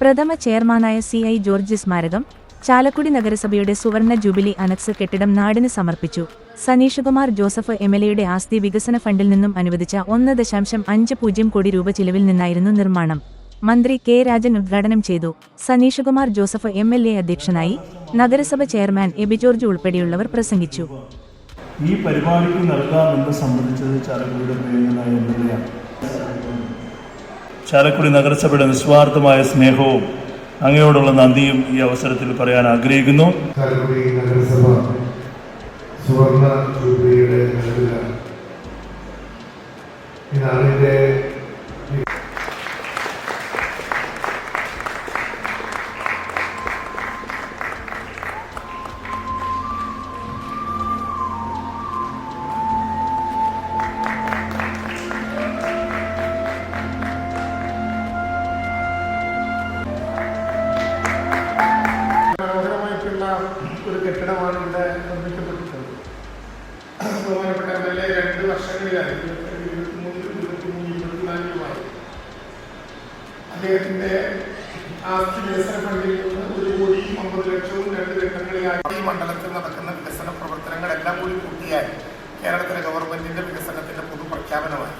പ്രഥമ ചെയർമാനായ C I George സ്മാരകം ചാലക്കുടി നഗരസഭയുടെ സുവർണ ജൂബിലി അനക്സ് കെട്ടിടം നാടിന് സമർപ്പിച്ചു. സനീഷകുമാർ ജോസഫ് എം എൽ എയുടെ ആസ്തി വികസന ഫണ്ടിൽ നിന്നും അനുവദിച്ച ഒന്ന് ദശാംശം അഞ്ച് പൂജ്യം കോടി രൂപ ചിലവിൽ നിന്നായിരുന്നു നിർമ്മാണം. മന്ത്രി കെ രാജൻ ഉദ്ഘാടനം ചെയ്തു. Saneeshkumar Joseph M L A അധ്യക്ഷനായി നഗരസഭ ചെയർമാൻ എബി ജോർജ് ഉൾപ്പെടെയുള്ളവർ പ്രസംഗിച്ചു. ഈ പരിപാടിക്ക് നൽകാമെന്ന് സംബന്ധിച്ചത് ചാലക്കുടിയുടെ എം എൽ ചാലക്കുടി നഗരസഭയുടെ നിസ്വാർത്ഥമായ സ്നേഹവും അങ്ങയോടുള്ള നന്ദിയും ഈ അവസരത്തിൽ പറയാൻ ആഗ്രഹിക്കുന്നു. ചാലക്കുടി നഗരസഭ കെട്ടിടമാണ് ഇവിടെ നിർമ്മിക്കപ്പെട്ടിട്ടുള്ളത്. ബഹുമാനപ്പെട്ട എം എൽ എ രണ്ട് വർഷങ്ങളിലായി ഇരുപത്തിമൂന്ന് ഇരുപത്തിമൂന്ന് ഇരുപത്തിനാലിലുമായി അദ്ദേഹത്തിന്റെ ആസ്തി വികസന ഫണ്ടിൽ നിന്ന് ഒരു കോടിയും അമ്പത് ലക്ഷവും രണ്ട് ഘട്ടങ്ങളിലായി ഈ മണ്ഡലത്തിൽ നടക്കുന്ന വികസന പ്രവർത്തനങ്ങളെല്ലാം കൂടി കൂട്ടിയായി കേരളത്തിലെ ഗവൺമെന്റിന്റെ വികസനത്തിന്റെ പൊതു പ്രഖ്യാപനമായി